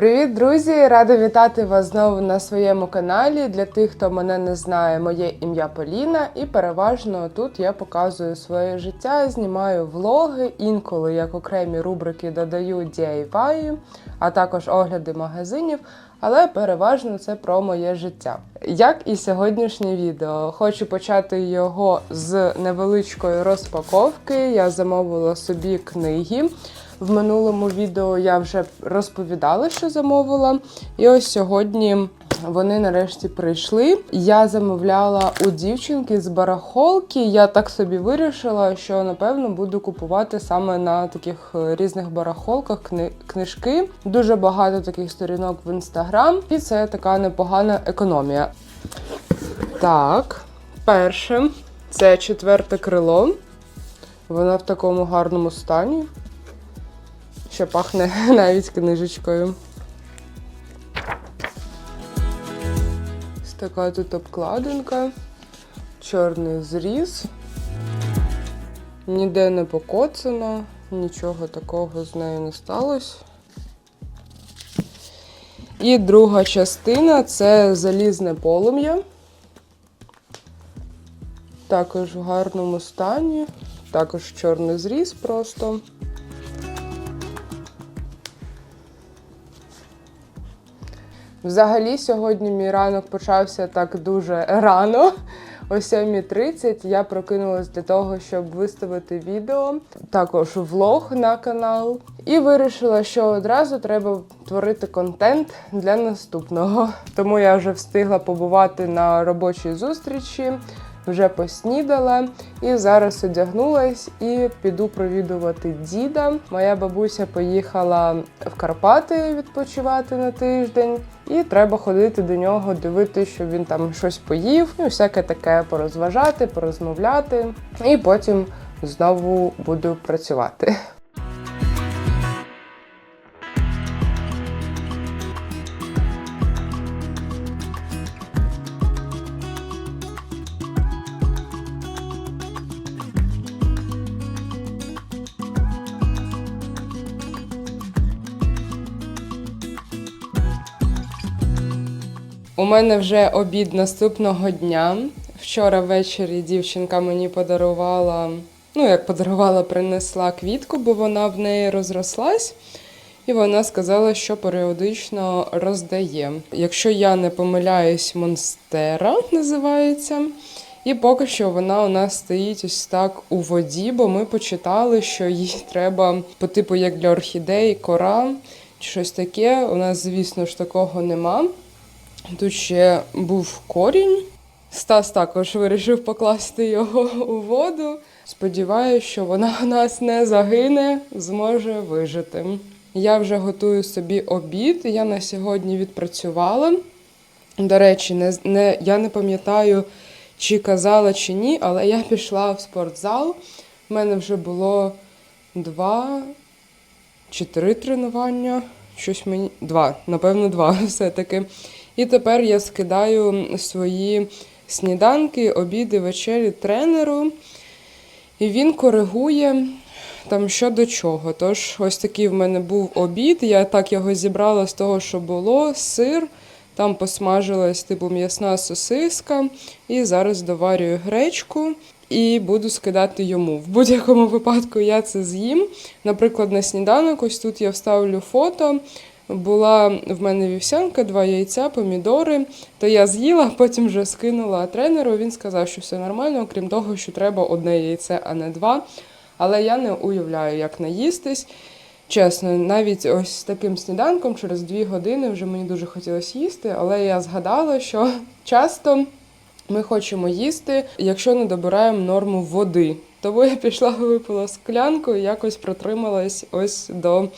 Привіт, друзі! Рада вітати вас знову на своєму каналі. Для тих, хто мене не знає, моє ім'я Поліна, і переважно тут я показую своє життя, знімаю влоги, інколи як окремі рубрики додаю DIY, а також огляди магазинів. Але переважно це про моє життя. Як і сьогоднішнє відео, хочу почати його з невеличкої розпаковки. Я замовила собі книги. В минулому відео я вже розповідала, що замовила. І ось сьогодні вони нарешті прийшли. Я замовляла у дівчинки з барахолки. Я так собі вирішила, що напевно буду купувати саме на таких е, різних барахолках кни- книжки. Дуже багато таких сторінок в інстаграм, і це така непогана економія. Так, перше, це четверте крило. Воно в такому гарному стані. Ще пахне навіть книжечкою. Ось така тут обкладинка, чорний зріз. Ніде не покоцана, нічого такого з нею не сталося. І друга частина це залізне полум'я. Також в гарному стані, також чорний зріз просто. Взагалі, сьогодні мій ранок почався так дуже рано. О 7.30 я прокинулась для того, щоб виставити відео, також влог на канал. І вирішила, що одразу треба творити контент для наступного. Тому я вже встигла побувати на робочій зустрічі, вже поснідала і зараз одягнулась і піду провідувати діда. Моя бабуся поїхала в Карпати відпочивати на тиждень, і треба ходити до нього, дивитися, щоб він там щось поїв, ну всяке таке порозважати, порозмовляти. І потім знову буду працювати. У мене вже обід наступного дня. Вчора ввечері дівчинка мені подарувала, ну як подарувала, принесла квітку, бо вона в неї розрослась. І вона сказала, що періодично роздає. Якщо я не помиляюсь, Монстера називається. І поки що вона у нас стоїть ось так у воді, бо ми почитали, що їй треба по типу як для орхідей, кора чи щось таке. У нас, звісно ж, такого нема. Тут ще був корінь. Стас також вирішив покласти його у воду. Сподіваюся, що вона у нас не загине, зможе вижити. Я вже готую собі обід. Я на сьогодні відпрацювала. До речі, не, не, я не пам'ятаю, чи казала, чи ні, але я пішла в спортзал. У мене вже було два чи три тренування. Щось мені. Два, напевно, два все-таки. І тепер я скидаю свої сніданки, обіди, вечері тренеру. І він коригує там що до чого. Тож, ось такий в мене був обід. Я так його зібрала з того, що було, сир. Там посмажилась типу м'ясна сосиска. І зараз доварюю гречку і буду скидати йому. В будь-якому випадку я це з'їм. Наприклад, на сніданок, ось тут я вставлю фото. Була в мене вівсянка, два яйця, помідори. То я з'їла, потім вже скинула тренеру. Він сказав, що все нормально, окрім того, що треба одне яйце, а не два. Але я не уявляю, як наїстись. Чесно, навіть ось з таким сніданком через дві години вже мені дуже хотілося їсти, але я згадала, що часто ми хочемо їсти, якщо не добираємо норму води. Тому я пішла, випила склянку і якось протрималась ось до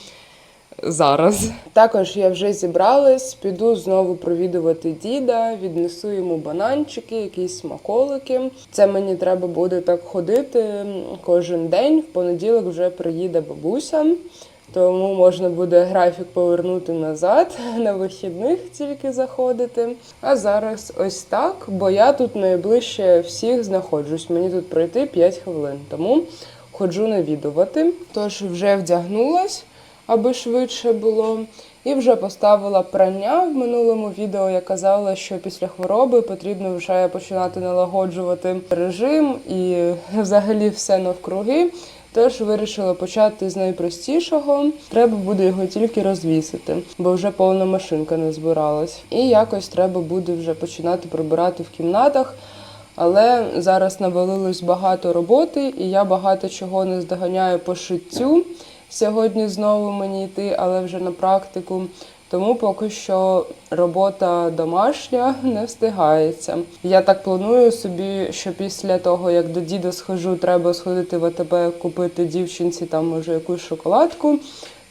зараз. Також я вже зібралась, піду знову провідувати діда, віднесу йому бананчики, якісь смаколики. Це мені треба буде так ходити кожен день. В понеділок вже приїде бабуся. Тому можна буде графік повернути назад, на вихідних тільки заходити. А зараз ось так, бо я тут найближче всіх знаходжусь. Мені тут пройти 5 хвилин, тому ходжу навідувати. Тож вже вдягнулась, аби швидше було. І вже поставила прання. В минулому відео я казала, що після хвороби потрібно вже починати налагоджувати режим і взагалі все навкруги. Тож вирішила почати з найпростішого. Треба буде його тільки розвісити, бо вже повна машинка не збиралась. І якось треба буде вже починати прибирати в кімнатах. Але зараз навалилось багато роботи, і я багато чого не здоганяю по шиттю. Сьогодні знову мені йти, але вже на практику. Тому поки що робота домашня не встигається. Я так планую собі, що після того, як до діда схожу, треба сходити в АТБ, купити дівчинці там може якусь шоколадку,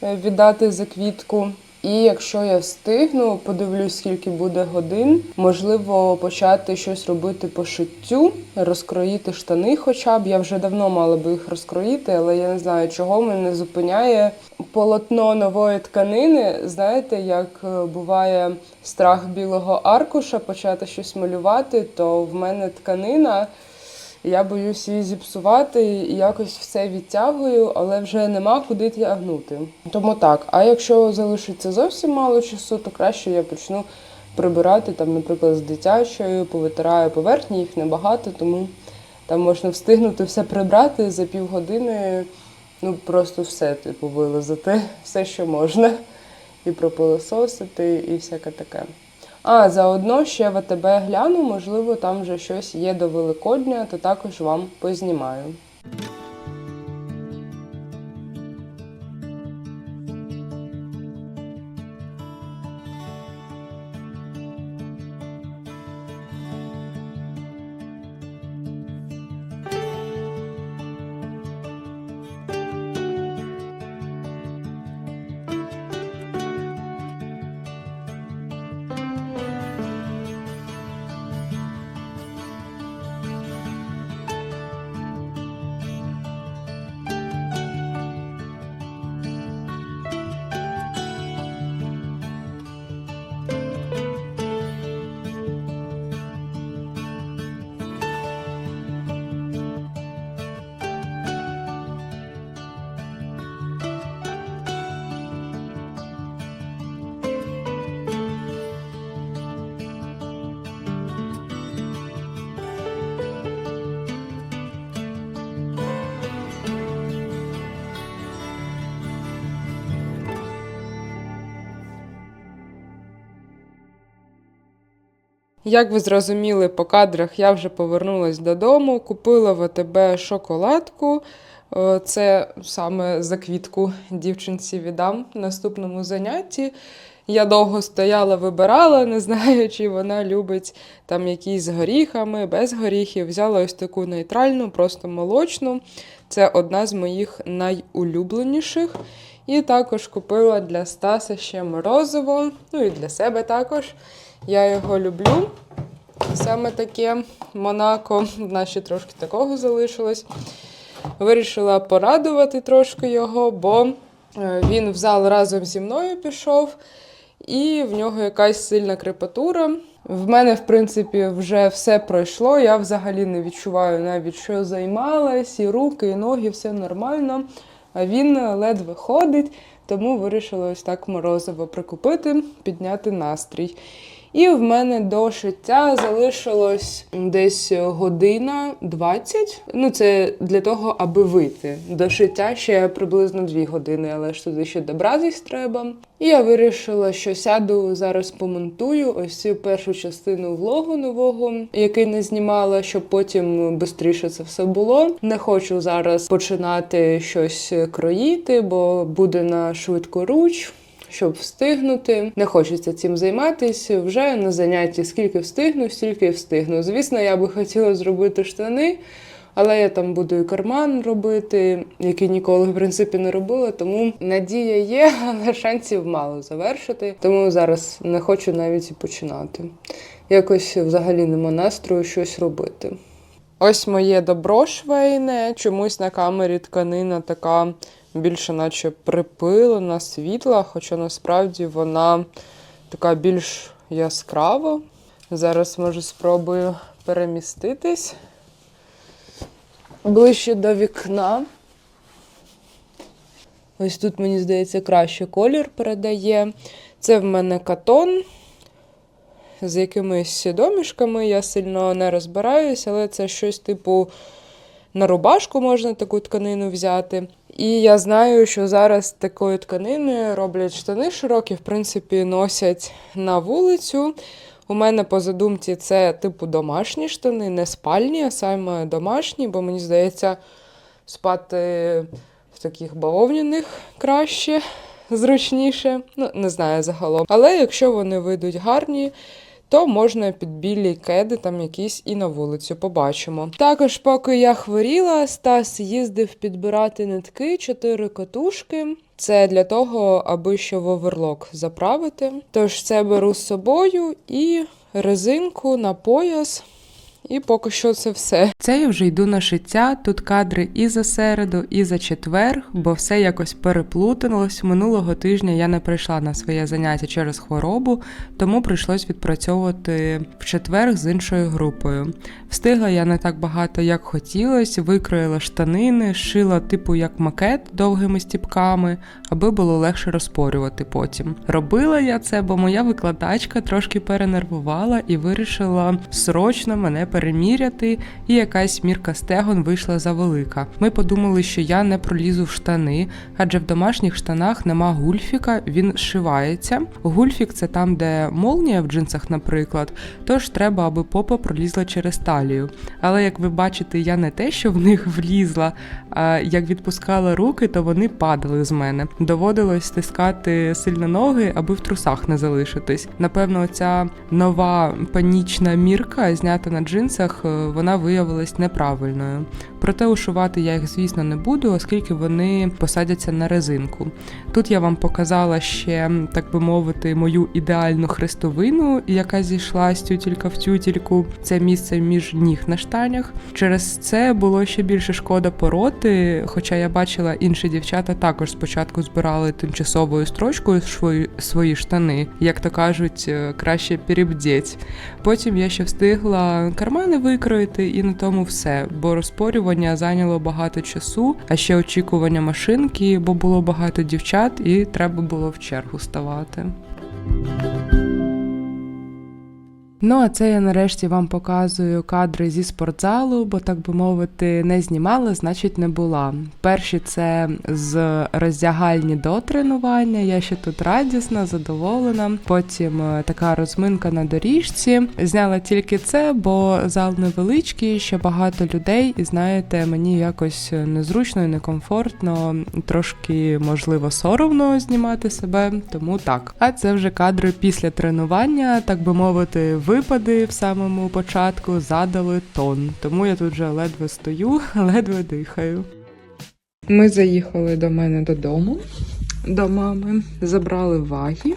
е, віддати за квітку. І якщо я встигну, подивлюсь, скільки буде годин, можливо, почати щось робити по шиттю, розкроїти штани, хоча б я вже давно мала би їх розкроїти, але я не знаю, чого мене зупиняє полотно нової тканини. Знаєте, як е, буває страх білого аркуша почати щось малювати, то в мене тканина. Я боюсь її зіпсувати і якось все відтягую, але вже нема куди тягнути. Тому так. А якщо залишиться зовсім мало часу, то краще я почну прибирати там, наприклад, з дитячою, повитираю поверхні, їх небагато, тому там можна встигнути все прибрати за півгодини. Ну просто все, типу, вилазити, все, що можна, і пропилососити, і всяке таке. А, заодно ще ВТБ гляну, можливо, там вже щось є до Великодня, то також вам познімаю. Як ви зрозуміли по кадрах, я вже повернулась додому, купила в шоколадку. Е, Це саме за квітку дівчинці віддам в наступному занятті. Я довго стояла, вибирала, не знаю, чи вона любить там якісь з горіхами, без горіхів. Взяла ось таку нейтральну, просто молочну. Це одна з моїх найулюбленіших. І також купила для Стаса ще морозиво, ну і для себе також. Я його люблю. Саме таке Монако. В нас ще трошки такого залишилось. Вирішила порадувати трошки його, бо е, він в зал разом зі мною пішов, і в нього якась сильна крепатура. В мене, в принципі, вже все пройшло. Я взагалі не відчуваю навіть, що займалась, і руки, і ноги, все нормально. А він ледве ходить, тому вирішила ось так морозиво прикупити, підняти настрій. І в мене до шиття залишилось десь година 20. Ну, це для того, аби вийти. До шиття ще приблизно 2 години, але ж туди ще добратись треба. І я вирішила, що сяду зараз помонтую ось цю першу частину влогу нового, який не знімала, щоб потім швидше це все було. Не хочу зараз починати щось кроїти, бо буде на швидку руч щоб встигнути. Не хочеться цим займатися. Вже на занятті скільки встигну, стільки і встигну. Звісно, я би хотіла зробити штани. Але я там буду і карман робити, який ніколи в принципі не робила. Тому надія є, але шансів мало завершити. Тому зараз не хочу навіть і починати. Якось взагалі нема настрою щось робити. Ось моє добро швейне. Чомусь на камері тканина така більше, наче припилена, світла, хоча насправді вона така більш яскрава. Зараз, може, спробую переміститись ближче до вікна. Ось тут, мені здається, краще колір передає. Це в мене катон з якимись домішками. Я сильно не розбираюсь, але це щось типу на рубашку можна таку тканину взяти. І я знаю, що зараз з такої тканини роблять штани широкі, в принципі, носять на вулицю. У мене по задумці це типу домашні штани, не спальні, а саме домашні, бо мені здається, спати в таких бавовняних краще, зручніше. Ну, не знаю загалом. Але якщо вони вийдуть гарні, то можна під білі кеди там якісь і на вулицю побачимо. Також, поки я хворіла, Стас їздив підбирати нитки, чотири катушки. Це для того, аби ще в оверлок заправити. Тож це беру з собою і резинку на пояс. І поки що це все. Це я вже йду на шиття. Тут кадри і за середу, і за четвер, бо все якось переплуталось. Минулого тижня я не прийшла на своє заняття через хворобу, тому прийшлось відпрацьовувати в четвер з іншою групою. Встигла я не так багато, як хотілося, викроїла штанини, шила типу як макет довгими стіпками, аби було легше розпорювати потім. Робила я це, бо моя викладачка трошки перенервувала і вирішила срочно мене переміряти, і якась мірка стегон вийшла завелика. Ми подумали, що я не пролізу в штани, адже в домашніх штанах нема гульфіка, він зшивається. Гульфік це там, де молнія в джинсах, наприклад. Тож треба, аби попа пролізла через талію. Але як ви бачите, я не те, що в них влізла, а як відпускала руки, то вони падали з мене. Доводилось стискати сильно ноги, аби в трусах не залишитись. Напевно, ця нова панічна мірка, знята на джинсах, е, вона виявилась неправильною. Проте ушивати я їх, звісно, не буду, оскільки вони посадяться на резинку. Тут я вам показала ще, так би мовити, мою ідеальну хрестовину, яка зійшла з тютілька в тютільку. Це місце між ніг на штанях. Через це було ще більше шкода пороти. Хоча я бачила, інші дівчата також спочатку збирали тимчасовою строчкою свої, штани, як то кажуть, е, краще перебдіть. Потім я ще встигла кармани викроїти, і на тому все, бо розпорювання зайняло багато часу, а ще очікування машинки, бо було багато дівчат, і треба було в чергу ставати. Ну, а це я нарешті вам показую кадри зі спортзалу, бо так би мовити, не знімала, значить не була. Перші це з роздягальні до тренування. Я ще тут радісна, задоволена. Потім е, така розминка на доріжці. Зняла тільки це, бо зал невеличкий, ще багато людей, і знаєте, мені якось незручно і некомфортно, трошки можливо соромно знімати себе, тому так. А це вже кадри після тренування, так би мовити, випади в самому початку задали тон. Тому я тут вже ледве стою, ледве дихаю. Ми заїхали до мене додому, до мами, забрали ваги.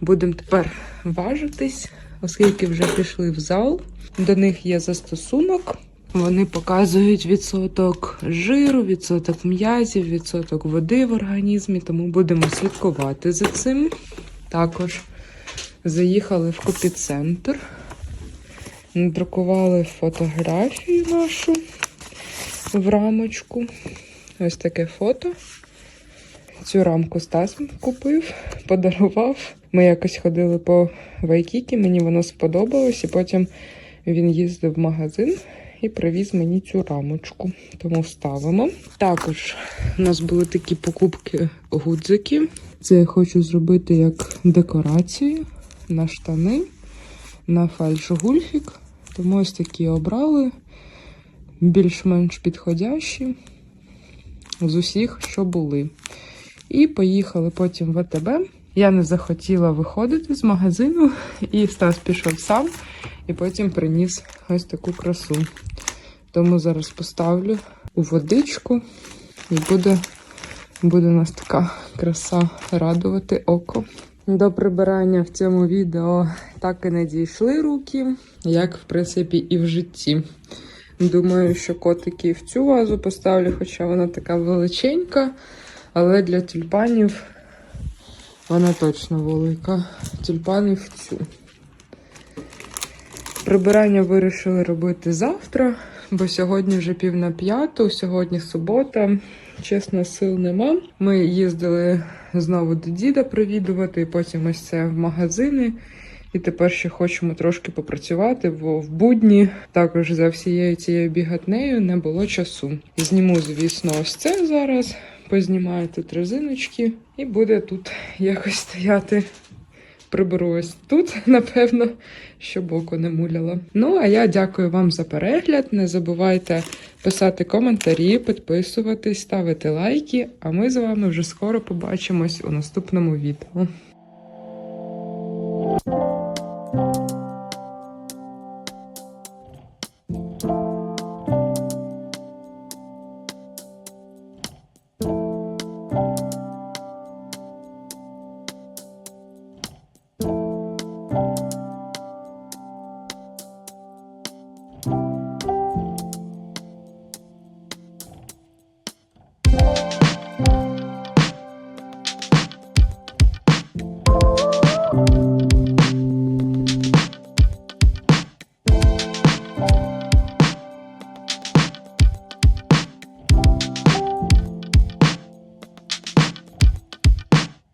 Будемо тепер важитись, оскільки вже пішли в зал. До них є застосунок. Вони показують відсоток жиру, відсоток м'язів, відсоток води в організмі, тому будемо слідкувати за цим. Також заїхали в копіцентр, надрукували фотографію нашу в рамочку. Ось таке фото. Цю рамку Стас купив, подарував. Ми якось ходили по Вайкікі, мені воно сподобалось, і потім він їздив в магазин і привіз мені цю рамочку. Тому ставимо. Також у нас були такі покупки гудзиків. Це я хочу зробити як декорацію на штани, на фальш-гульфік. Тому ось такі обрали, більш-менш підходящі з усіх, що були. І поїхали потім в АТБ. Я не захотіла виходити з магазину, і Стас пішов сам, і потім приніс ось таку красу. Тому зараз поставлю у водичку, і буде, буде у нас така краса радувати око. До прибирання в цьому відео так і не дійшли руки, як в принципі і в житті. Думаю, що котики в цю вазу поставлю, хоча вона така величенька, але для тюльпанів вона точно велика. Тюльпани в цю. Прибирання вирішили робити завтра, бо сьогодні вже пів на п'яту, сьогодні субота. Чесно, сил нема. Ми їздили знову до діда провідувати, потім ось це в магазини. І тепер ще хочемо трошки попрацювати, бо в будні також за всією цією бігатнею не було часу. Зніму, звісно, ось це зараз. Познімаю тут резиночки і буде тут якось стояти. Приберу ось тут, напевно, щоб око не муляло. Ну, а я дякую вам за перегляд. Не забувайте писати коментарі, підписуватись, ставити лайки. А ми з вами вже скоро побачимось у наступному відео.